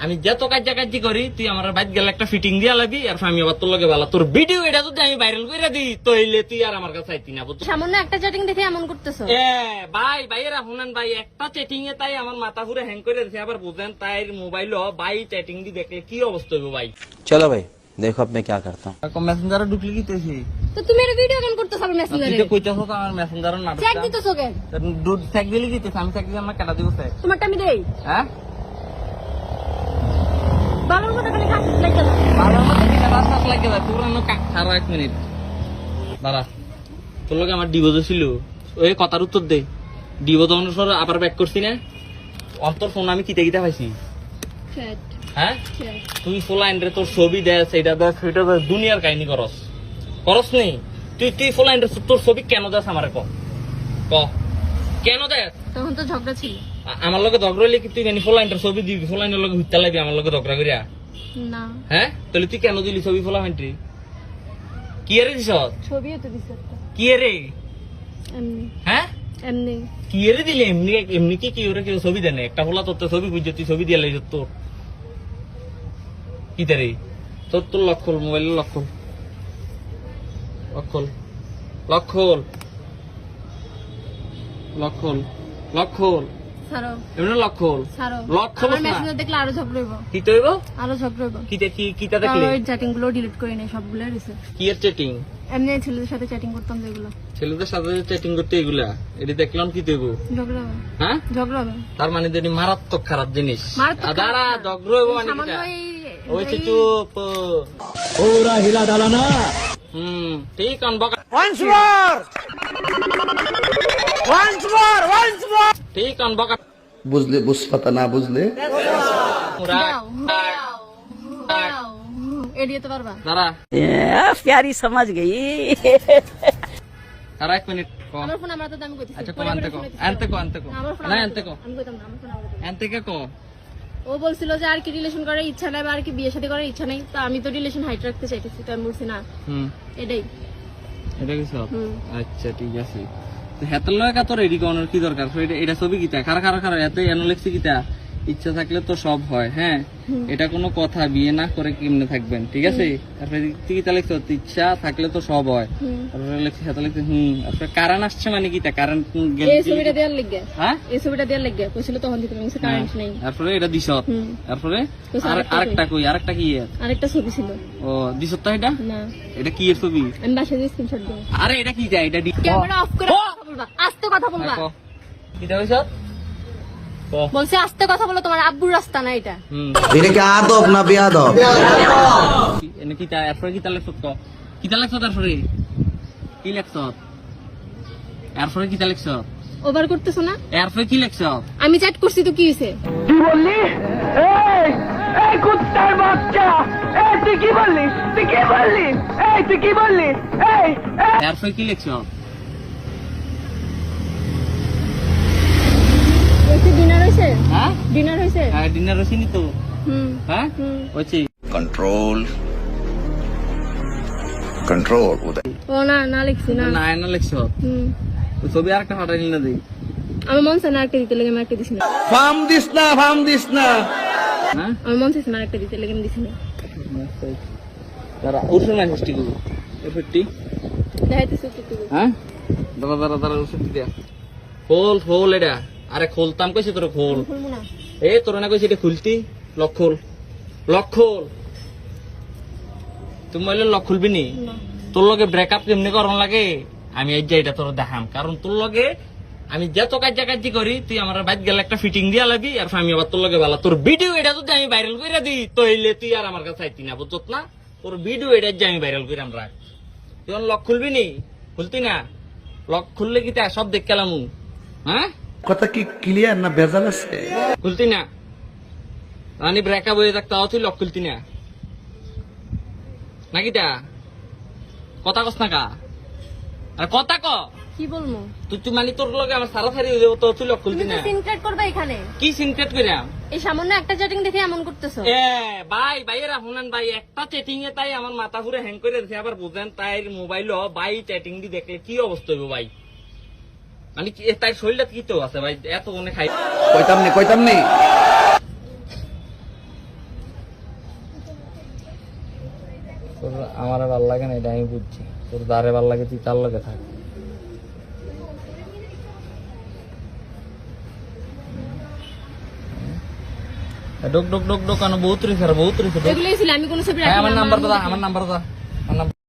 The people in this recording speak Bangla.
আমি যত কাজ্যাকাজি করি তুই আমার বাইক গেলে একটা ফিটিং দিয়া লাগবি আর আমি আবার তোর লগে ভালো। তোর ভিডিও এটা যদি আমি ভাইরাল করে দিই তইলে তুই আর আমার কাছে আইতি না বুঝছিস? সামান্য একটা চ্যাটিং দেখে এমন করতেছো? এ ভাই ভাইরা শুনেন ভাই একটা চ্যাটিং এ তাই আমার মাথা ঘুরে হ্যাং করে দিছে। আবার বুঝেন তাই মোবাইল ও ভাই চ্যাটিং দি দেখলে কি অবস্থা হবে ভাই? চলো ভাই দেখো আপনি কি করতা কম মেসেঞ্জারে ঢুকলি কি তেছি তো তুমি এর ভিডিও কেন করতেছ আমার মেসেঞ্জারে তুই কইতাছো তো আমার মেসেঞ্জারে না চেক দিতেছো কেন? দুধ চেক দিলি দিতেছ আমি চেক দিলাম না কাটা দিব চেক তোমারটা আমি দেই। হ্যাঁ? বাবার মতো খালি মতো তোর অন্য খারাপ এক মিনিট। দাঁড়া তোর লগে আমার ডিভোর্স ছিল ওই কথার উত্তর দে। ডিভোর্স অনুসার আবার ব্যাক করছি না? অন্তর ফোন আমি কিতে কিতে পাইছি? হ্যাঁ? তুই ফোলাইন রে তোর ছবি দেয় সেটা দেয় সেটা দেয় দুনিয়ার কাহিনী করস। করস নেই তুই তুই ফোলাইন রে তোর ছবি কেন দেস আমার ক? কেন দেস? তখন তো ঝগড়া ছিল। আমার লগে ঝগড়া হইলে কি তুই জানি ফোলাইন ছবি দিবি ফোলাইনের লগে হুইতা লাগবি আমার লগে ঝগড়া করিয়া না। হ্যাঁ? তাহলে তুই কেন দিলি ছবি ফোলাইন রে কি এরে দিস ছবিও তো দিছে কি এরে? এমনি। হ্যাঁ? এমনি। কি এরে দিলি? এমনি এমনি কি কি ওরে কেউ ছবি দেনে একটা ফোলা তোর তো ছবি বুঝছে তুই ছবি দিয়ে লাগছ তোর। কি তারে? তোর তোর লক্ষল মোবাইলের লক্ষল লক্ষল লক্ষল লক্ষল লক্ষল ছাড়ো। এমনি লক্ষল ছাড়ো। লক্ষ্য আমার বস দেখলে আরও ঝগড়া হইব। কি তো হইব আরও ঝগড়া হইব। কি কি কিটা কারণ দেখলি ওই চ্যাটিংগুলো ডিলিট করে নেই সবগুলো রিসেট কি এর চেটিং এমনি ছেলেদের সাথে চ্যাটিং করতাম যেগুলো। ছেলেদের সাথে চ্যাটিং করতে এগুলা? এটি দেখলাম কি তো ঝগড়া হ্যাঁ? ঝগড়া তার মানে যদি মারাত্মক খারাপ জিনিস। মারাত্মক আ, দাঁড়া ঝগড়া হইব মানে হুম ঠিক অনবকা ঠিক কান বকা বুঝলে বুঝপাতা না বুঝলে? প্যারি সমাজ গেই ও বলছিল যে আর কি রিলেশন করার ইচ্ছা নাই বা আর কি বিয়ে শাদী করার ইচ্ছা নাই। তো আমি তো রিলেশন হাইট রাখতে চাইতেছি তো আমি বলছি না। হুম। এটাই। এটা কি সব? আচ্ছা ঠিক আছে। হেতার লয় কা তোর রেডি করানোর কি দরকার? এটা এটা ছবি কিতা? খারা খারা খারা এত কিতা? ইচ্ছা থাকলে তো সব হয় হ্যাঁ? এটা কোনো কথা বিয়ে না করে কেমনে থাকবেন ঠিক আছে? তারপরে তুই কিতা লিখছো ইচ্ছা থাকলে তো সব হয়। তারপরে হেতা লিখছি হুম। তারপরে আসছে মানে কিতা? কারণ এই ছবিটা দেওয়ার লিগে। হ্যাঁ? এই ছবিটা লিগে। কইছিল তখন দিতে আমি কারেন্ট নেই। তারপরে এটা দিছ। তারপরে আর আরেকটা কই? আরেকটা কি আরেকটা ছবি ছিল। ও দিছ তো এটা? না। এটা কি এর ছবি? আমি দিয়ে স্ক্রিনশট দেব। আরে এটা কি যায়? এটা ক্যামেরা অফ করে বলবা আস্তে কথা বলবা। হ্যাঁ, ক। কিটা হইছ বলছে আস্তে কথা বলো তোমার আব্বুর রাস্তা না এটা। এটা কি আদব না বেয়াদব? এনে কিতা এরপরে কিতা লেখছ ক? কিতা লেখছ তারপরে? কি লেখছ? এরপরে কিতা লেখছ? ওভার করতেছো না? এরপরে কি লেখছ? আমি চ্যাট করছি তো কি হইছে? এরপরে কি লেখছ হইছে ডিনার হইছে হ্যাঁ ডিনার হইছে হ্যাঁ ডিনার রসিনি তো। হুম। হ্যাঁ? হুম। হচ্ছে control control ও না না লিখছি না। না না লেখছ। ছবি আরেকটা ফাটাইলি না দেই। আমার মন চায় না একটা দিতে লেগে আমি একটা দিছি না। ফাম দিস না ফাম দিস না। হ্যাঁ? আমার মন চাইছে না একটা দিতে লেগে আমি দিছি না। দাঁড়া না করব ওষুধটি দেখাইতেছি একটু একটু করে। হ্যাঁ? দাঁড়া দাঁড়া দাঁড়া ওষুধ দিয়া। খোল খোল এটা। আরে খোলতাম কইছি তোর খোল। খুলবো না এ তোর না কইছি এটা খুলতি? লক খোল। লক খোল। তুমি বললে লক খুলবি নি? তোর লগে ব্রেকআপ কেমনি করন লাগে? আমি এই যে এটা তোর দেখাম। কারণ তোর লগে আমি যত কাজা কাজি করি তুই আমার বাইক গেলে একটা ফিটিং দিয়া লাগবি আর আমি আবার তোর লগে ভালো তোর ভিডিও এটা যদি আমি ভাইরাল করে দিই তাইলে তুই আর আমার কাছে আইতি না বুঝত না? তোর ভিডিও এটা যে আমি ভাইরাল করে আমরা তুই লক খুলবি নি? খুলতি না? লক খুললে কি তা সব দেখ কেলাম হ্যাঁ? কথা কি ক্লিয়ার না ভেজাল আছে? খুলতি না। রানি ব্রেকআপ হয়ে থাকতে তুই লক খুলতি না। নাকি তা? কথা কস না কা? আর কথা ক। কি বলব তুই তুই মানে তোর লগে আমার সারা সারি হয়ে যাব তো তুই লক খুলতি না। সিনক্রেট করবে এখানে। কি সিনক্রেট করিয়াম এই সামান্য একটা চ্যাটিং দেখে এমন করতেছো। এ ভাই ভাইয়েরা শুনেন ভাই একটা চেটিং এ তাই আমার মাথা ঘুরে হ্যাং করে দিছে আবার বুঝেন তাই মোবাইল ভাই চ্যাটিং দি দেখলে কি অবস্থা হইব ভাই? মানে কি তাই শরীরটা কি তো আছে ভাই? এত মনে খাই কইতাম নি কইতাম নি। তোর আমার ভালো লাগে না এটা আমি বুঝছি। তোর দারে ভালো লাগে তুই তার লগে থাক। ডোক ডোক ডোক ডোক বহুত রিস বহুত রিস এগুলোই ছিল আমি কোনো ছবি হ্যাঁ রাখি আমার নাম্বার দাদা আমার নাম্বার দাদা আমার